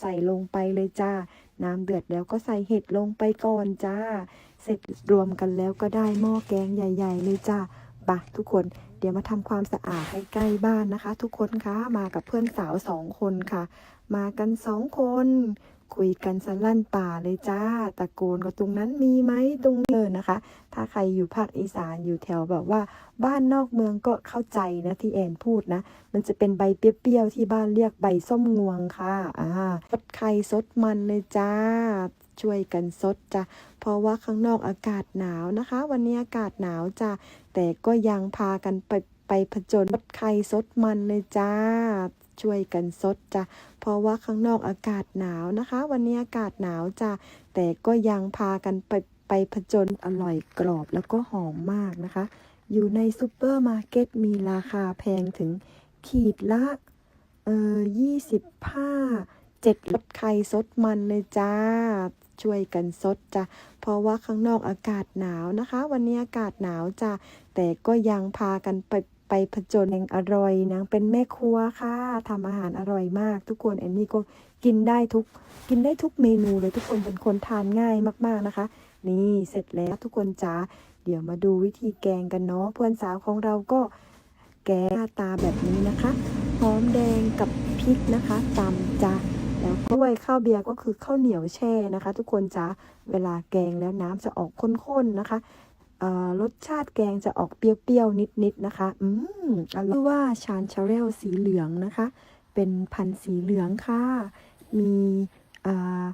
ใส่ลงไปเลยจ้า น้ำเดือดแล้วก็ใส่เห็ดลงไปก่อนจ้า เสร็จรวมกันแล้วก็ได้หม้อแกงใหญ่ ๆ เลยจ้าปะทุกคนเดี๋ยวมาทำความสะอาดให้ใกล้บ้านนะคะ ทุกคนคะมากับเพื่อนสาวสองคนค่ะ มากันสองคน คุยกันสลั่นป่าเลยจ้า ตะโกนก็ตรงนั้นมีไหมตรงนี้เลยนะคะ ถ้าใครอยู่ภาคอีสานอยู่แถวแบบว่า บ้านนอกเมืองก็เข้าใจนะที่แอนพูดนะ มันจะเป็นใบเปรี้ยวๆที่บ้านเรียกใบส้มงวงค่ะอ่าสดไข่สดมันเลยจ้า ช่วยกันสดจ้ะเพราะว่าข้างนอกอากาศหนาวนะคะ วันนี้อากาศหนาวจ้ะแต่ก็ยังพากันไปไปผจญสดไข่สดมันเลยจ้า ช่วยกันสดจ้ะเพราะว่าข้างนอกอากาศหนาวนะคะ วันนี้อากาศหนาวจ้ะแต่ก็ยังพากันไปไปผจญอร่อยกรอบแล้วก็หอมมากนะคะ อยู่ในซูเปอร์มาร์เก็ตมีราคาแพงถึงขีดละเออยี่สิบห้าเจ็ดรสไข่สดมันเลยจ้า ช่วยกันสดจ้ะเพราะว่าข้างนอกอากาศหนาวนะคะ วันนี้อากาศหนาวจ้ะแต่ก็ยังพากันไป ไปผจญแห่งอร่อยนางเป็นแม่ครัวค่ะทำอาหารอร่อยมาก ทุกคนแอนนี่ก็กินได้ทุกกินได้ทุกเมนูเลยทุกคนเป็นคนทานง่ายมากๆนะคะ นี่เสร็จแล้วทุกคนจ้าเดี๋ยวมาดูวิธีแกงกันเนาะเพื่อนสาวของเราก็แกงหน้าตาแบบนี้นะคะหอมแดงกับพริกนะคะตำจ้ะแล้วก็ด้วยข้าวเบียร์ก็คือข้าวเหนียวแช่นะคะ ทุกคนจ้าเวลาแกงแล้วน้ำจะออกข้นๆนะคะ รสชาติแกงจะออกเปรี้ยวๆ นิดๆ นะคะ อืมอร่อยคือว่าชานชาเรลสีเหลืองนะคะ เป็นพันธุ์สีเหลืองค่ะ มีอ่า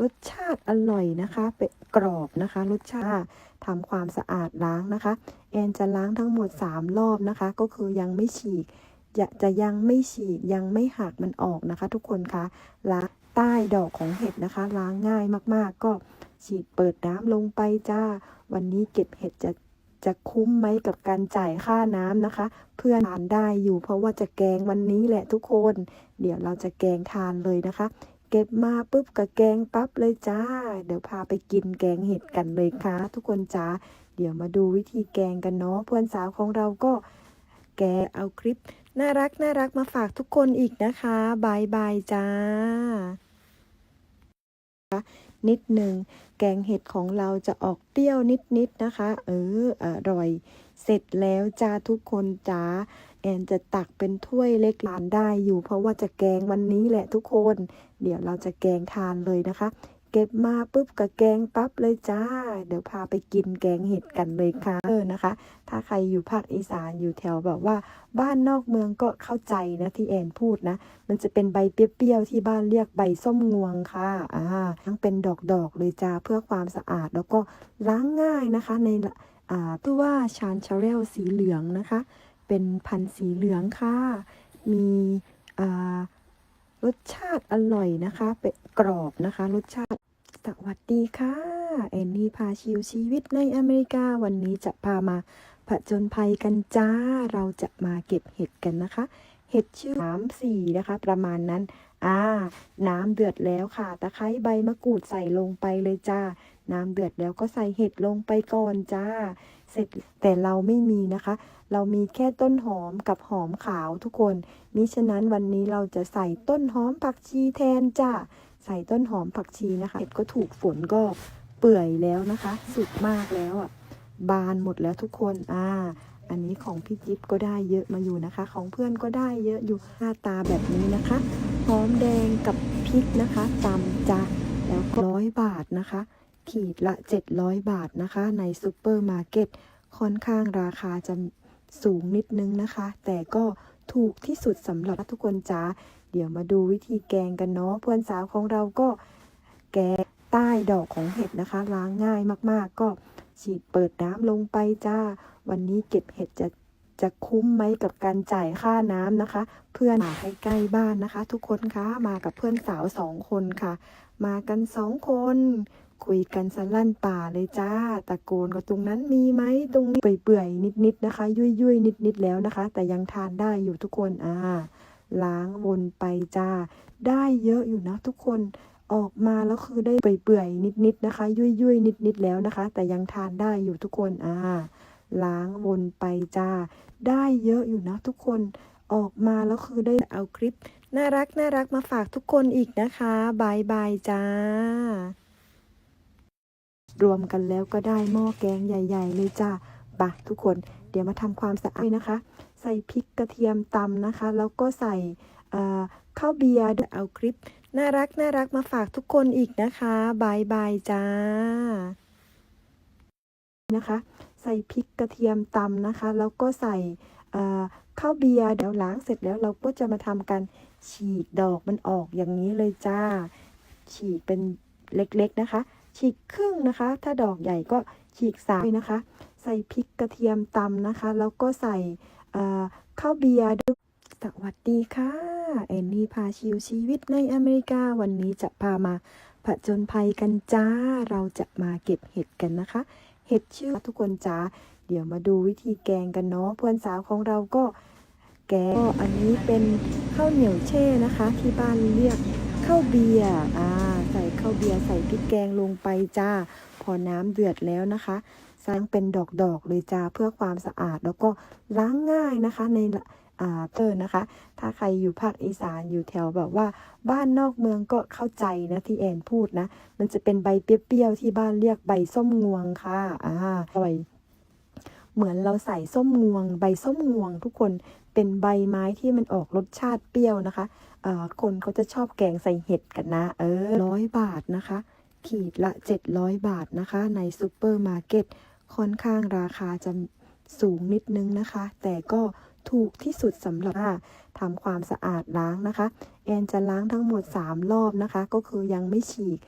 รสชาติอร่อยนะคะ เป็นกรอบนะคะ รสชาติทำความสะอาดล้างนะคะ แอนจะล้างทั้งหมด 3 รอบนะคะ ก็คือยังไม่ฉีก จะจะยังไม่ฉีก ยังไม่หักมันออกนะคะ ทุกคนคะล้างใต้ดอกของเห็ดนะคะ ล้างง่ายมากๆ ก็ ฉีดเปิดน้ำลงไปจ้า วันนี้เก็บเห็ดจะจะคุ้มไหมกับการจ่ายค่าน้ำนะคะ เพื่อนทานได้อยู่เพราะว่าจะแกงวันนี้แหละทุกคน เดี๋ยวเราจะแกงทานเลยนะคะ เก็บมาปุ๊บกับแกงปั๊บเลยจ้า เดี๋ยวพาไปกินแกงเห็ดกันเลยค่ะ ทุกคนจ้าเดี๋ยวมาดูวิธีแกงกันเนาะเพื่อนสาวของเราก็แกเอาคลิป น่ารักน่ารักมาฝากทุกคนอีกนะคะบายบายจ้า นิดหนึ่งแกงเห็ดของเราจะออกเปรี้ยวนิดๆนะคะ เอออร่อย เสร็จแล้วจ้าทุกคนจ้าแอนจะตักเป็นถ้วยเล็กลานได้อยู่ เพราะว่าจะแกงวันนี้แหละทุกคน เดี๋ยวเราจะแกงทานเลยนะคะ ก็บมาปุ๊บกับแกงปั๊บเลยจ้า เดี๋ยวพาไปกินแกงเห็ดกันเลยค่ะเออนะคะ ถ้าใครอยู่ภาคอีสานอยู่แถวแบบว่า บ้านนอกเมืองก็เข้าใจนะที่แอนพูดนะ มันจะเป็นใบเปรี้ยวๆที่บ้านเรียกใบส้มงวงค่ะอ่าทั้งเป็นดอกๆเลยจ้าเพื่อความสะอาดแล้วก็ล้างง่ายนะคะ ในอ่าตัวว่าชานชาเรลสีเหลืองนะคะ เป็นพันธุ์สีเหลืองค่ะ มีอ่ารสชาติอร่อยนะคะ เป็นกรอบนะคะ รสชาติ สวัสดีค่ะแอนนี่พาชิวชีวิตในอเมริกาวันนี้จะพามาผจญภัยกันจ้า เราจะมาเก็บเห็ดกันนะคะ เห็ดชื่อสามสี่นะคะ ประมาณนั้น อ่า น้ำเดือดแล้วค่ะ ตะไคร้ใบมะกรูดใส่ลงไปเลยจ้า น้ำเดือดแล้วก็ใส่เห็ดลงไปก่อนจ้า เสร็จแต่เราไม่มีนะคะ เรามีแค่ต้นหอมกับหอมขาวทุกคนมิฉะนั้นวันนี้เราจะใส่ต้นหอมผักชีแทนจ้า ใส่ต้นหอมผักชีนะคะเห็ดก็ถูกฝนก็เปื่อยแล้วนะคะ สุดมากแล้วอะ บานหมดแล้วทุกคนอ่าอันนี้ของพี่จิ๊บก็ได้เยอะมาอยู่นะคะ ของเพื่อนก็ได้เยอะอยู่หน้าตาแบบนี้นะคะหอมแดงกับพริกนะคะตำจ้ะแล้วก็ร้อยบาทนะคะ ขีดละ 700 บาทนะคะ ในซูเปอร์มาร์เก็ตค่อนข้างราคาจะสูงนิดนึงนะคะ แต่ก็ถูกที่สุดสำหรับทุกคนจ้า เดี๋ยวมาดูวิธีแกงกันเนาะเพื่อนสาวของเราก็แกงใต้ดอกของเห็ดนะคะ ล้างง่ายมากๆ ก็ฉีดเปิดน้ำลงไปจ้า วันนี้เก็บเห็ดจะจะคุ้มไหมกับการจ่ายค่าน้ำนะคะ เพื่อนมาให้ใกล้บ้านนะคะ ทุกคนคะมากับเพื่อนสาวสองคนค่ะ มากันสองคน คุยกันสลั่นป่าเลยจ้า ตะโกนก็ตรงนั้นมีไหมตรงนี้เปื่อยๆนิดๆนะคะ ยุ่ยๆนิดๆแล้วนะคะ แต่ยังทานได้อยู่ทุกคนอ่า ล้างวนไปจ้า ได้เยอะอยู่นะทุกคนออกมาแล้วคือได้เปื่อยๆนิดๆนะคะ ยุ่ยๆนิดๆแล้วนะคะ แต่ยังทานได้อยู่ทุกคนอ่าล้างวนไปจ้า ได้เยอะอยู่นะทุกคนออกมาแล้วคือได้เอาคลิป น่ารักน่ารักมาฝากทุกคนอีกนะคะบายบายจ้า รวมกันแล้วก็ได้หม้อแกงใหญ่ ๆ เลยจ้าปะทุกคน เดี๋ยวมาทำความสะอาดนะคะ ใส่พริกกระเทียมตำนะคะ แล้วก็ใส่ข้าวเบียร์เอาคลิป น่ารักน่ารักมาฝากทุกคนอีกนะคะบายบายจ้านะคะ ใส่พริกกระเทียมตำนะคะ แล้วก็ใส่ข้าวเบียร์เดี๋ยวล้างเสร็จแล้วเราก็จะมาทำกันฉีกดอกมันออกอย่างนี้เลยจ้า ฉีกเป็นเล็กๆนะคะ ฉีกครึ่งนะคะ ถ้าดอกใหญ่ก็ฉีกสามนะคะ ใส่พริกกระเทียมตำนะคะ แล้วก็ใส่ ข้าวเบียร์ด้วยสวัสดีค่ะ แอนนี่พาชิวชีวิตในอเมริกาวันนี้จะพามาผจญภัยกันจ้า เราจะมาเก็บเห็ดกันนะคะ เห็ดชื่อทุกคนจ้า เดี๋ยวมาดูวิธีแกงกันเนาะเพื่อนสาวของเราก็แกงก็อันนี้เป็นข้าวเหนียวแช่นะคะ ที่บ้านเรียกข้าวเบียร์อ่าใส่ข้าวเบียร์ใส่พริกแกงลงไปจ้า พอน้ำเดือดแล้วนะคะ สร้างเป็นดอกๆเลยจ้าเพื่อความสะอาดแล้วก็ล้างง่ายนะคะในอ่าเตอร์นะคะ ถ้าใครอยู่ภาคอีสานอยู่แถวแบบว่าบ้านนอกเมืองก็เข้าใจนะที่แอนพูดนะ มันจะเป็นใบเปรี้ยวๆที่บ้านเรียกใบส้มงวงค่ะอ่าอร่อยเหมือนเราใส่ส้มงวง ใบส้มงวงทุกคนเป็นใบไม้ที่มันออกรสชาติเปรี้ยวนะคะอ่าคนเขาจะชอบแกงใส่เห็ดกันนะ เออร้อยบาทนะคะ ขีดละ 700 บาทนะคะ ในซูเปอร์มาร์เก็ต ค่อนข้างราคาจะสูงนิดนึงนะคะ แต่ก็ถูกที่สุดสำหรับทำความสะอาดล้างนะคะ แอนจะล้างทั้งหมด 3 รอบนะคะ ก็คือยังไม่ฉีก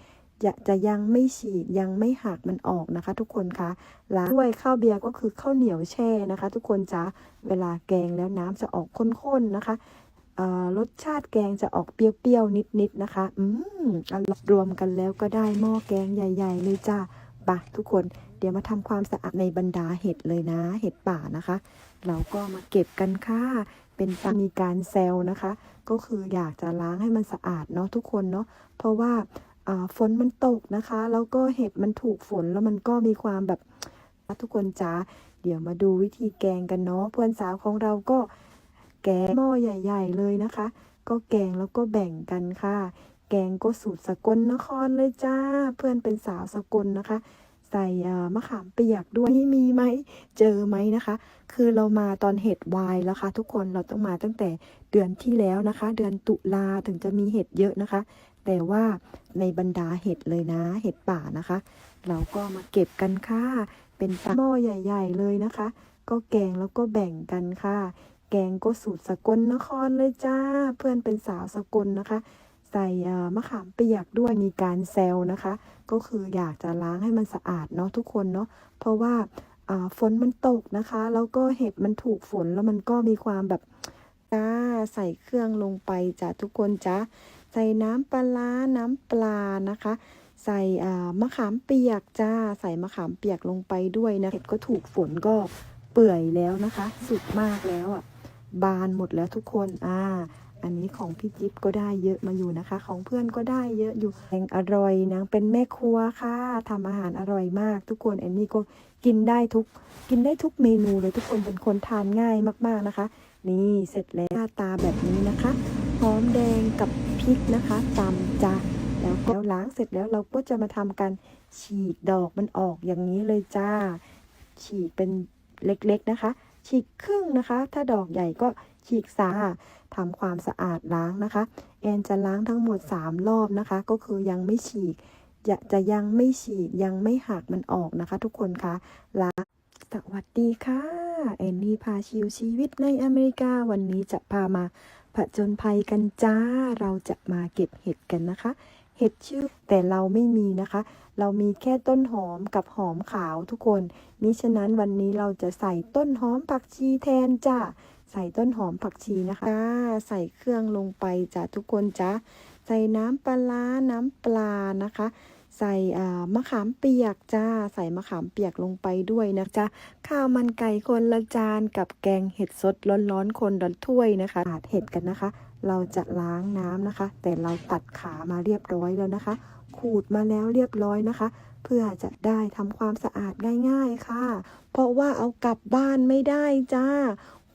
จะจะยังไม่ฉีกยังไม่หักมันออกนะคะ ทุกคนคะล้างด้วยข้าวเบียร์ก็คือข้าวเหนียวแช่นะคะ ทุกคนจ้าเวลาแกงแล้วน้ำจะออกข้นๆนะคะรสชาติแกงจะออกเปรี้ยวๆนิดๆนะคะ อืมอรรวมกันแล้วก็ได้หม้อแกงใหญ่ ๆ เลยจ้า ปะทุกคนเดี๋ยวมาทำความสะอาดในบรรดาเห็ดเลยนะ เห็ดป่านะคะ เราก็มาเก็บกันค่ะ เป็นมีการเซลนะคะ ก็คืออยากจะล้างให้มันสะอาดเนาะทุกคนเนาะเพราะว่าอ่าฝนมันตกนะคะ แล้วก็เห็ดมันถูกฝนแล้วมันก็มีความแบบทุกคนจ้าเดี๋ยวมาดูวิธีแกงกันเนาะเพื่อนสาวของเราก็แกงหม้อใหญ่ ๆ เลยนะคะ ก็แกงแล้วก็แบ่งกันค่ะ แกงก็สูตรสกลนครเลยจ้า เพื่อนเป็นสาวสกลนะคะ ใส่มะขามเปียกด้วยมีไหมเจอไหมนะคะ คือเรามาตอนเห็ดวายแล้วค่ะ ทุกคนเราต้องมาตั้งแต่เดือนที่แล้วนะคะ เดือนตุลาถึงจะมีเห็ดเยอะนะคะ แต่ว่าในบรรดาเห็ดเลยนะ เห็ดป่านะคะ เราก็มาเก็บกันค่ะ เป็นตหม้อใหญ่ ๆ เลยนะคะ ก็แกงแล้วก็แบ่งกันค่ะ แกงก็สูตรสกลนครเลยจ้า เพื่อนเป็นสาวสกลนะคะ ใส่มะขามเปียกด้วยมีการแซลนะคะ ก็คืออยากจะล้างให้มันสะอาดเนาะทุกคนเนาะเพราะว่าฝนมันตกนะคะ แล้วก็เห็ดมันถูกฝนแล้วมันก็มีความแบบจ้าใส่เครื่องลงไปจ้ะทุกคนจ้าใส่น้ำปลาน้ำปลานะคะ ใส่มะขามเปียกจ้า ใส่มะขามเปียกลงไปด้วยนะเห็ดก็ถูกฝนก็เปื่อยแล้วนะคะ สุกมากแล้วอะบานหมดแล้วทุกคนอ่า อันนี้ของพี่จิ๊บก็ได้เยอะมาอยู่นะคะ ของเพื่อนก็ได้เยอะอยู่แกงอร่อยนางเป็นแม่ครัวค่ะทำอาหารอร่อยมาก ทุกคนแอนนี้ก็กินได้ทุก กินได้ทุกเมนูเลยทุกคนเป็นคนทานง่ายมากๆนะคะ นี่เสร็จแล้วหน้าตาแบบนี้นะคะหอมแดงกับพริกนะคะตำจ้ะแล้วก็ล้างเสร็จแล้วเราก็จะมาทำการฉีกดอกมันออกอย่างนี้เลยจ้า ฉีกเป็นเล็กๆนะคะ ฉีกครึ่งนะคะ ถ้าดอกใหญ่ก็ ฉีกสาทำความสะอาดล้างนะคะ แอนจะล้างทั้งหมด 3 รอบนะคะ ก็คือยังไม่ฉีกจะจะยังไม่ฉีกยังไม่หักมันออกนะคะ ทุกคนคะล้างสวัสดีค่ะแอนนี่พาชิวชีวิตในอเมริกาวันนี้จะพามาผจญภัยกันจ้า เราจะมาเก็บเห็ดกันนะคะ เห็ดชื่อแต่เราไม่มีนะคะ เรามีแค่ต้นหอมกับหอมขาวทุกคนมิฉะนั้นวันนี้เราจะใส่ต้นหอมผักชีแทนจ้า ใส่ต้นหอมผักชีนะคะจ้าใส่เครื่องลงไปจ้ะทุกคนจ้าใส่น้ำปลาน้ำปลานะคะ ใส่มะขามเปียกจ้า ใส่มะขามเปียกลงไปด้วยนะจ๊ะข้าวมันไก่คนละจานกับแกงเห็ดสดร้อนๆคนละถ้วยนะคะอาดเห็ดกันนะคะ เราจะล้างน้ำนะคะ แต่เราตัดขามาเรียบร้อยแล้วนะคะ ขูดมาแล้วเรียบร้อยนะคะ เพื่อจะได้ทำความสะอาดง่าย ๆค่ะ เพราะว่าเอากลับบ้านไม่ได้จ้า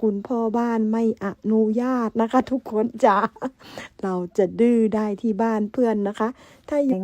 คุณพ่อบ้านไม่อนุญาตนะคะ ทุกคนจ้าเราจะดื้อได้ที่บ้านเพื่อนนะคะ ถ้ายัง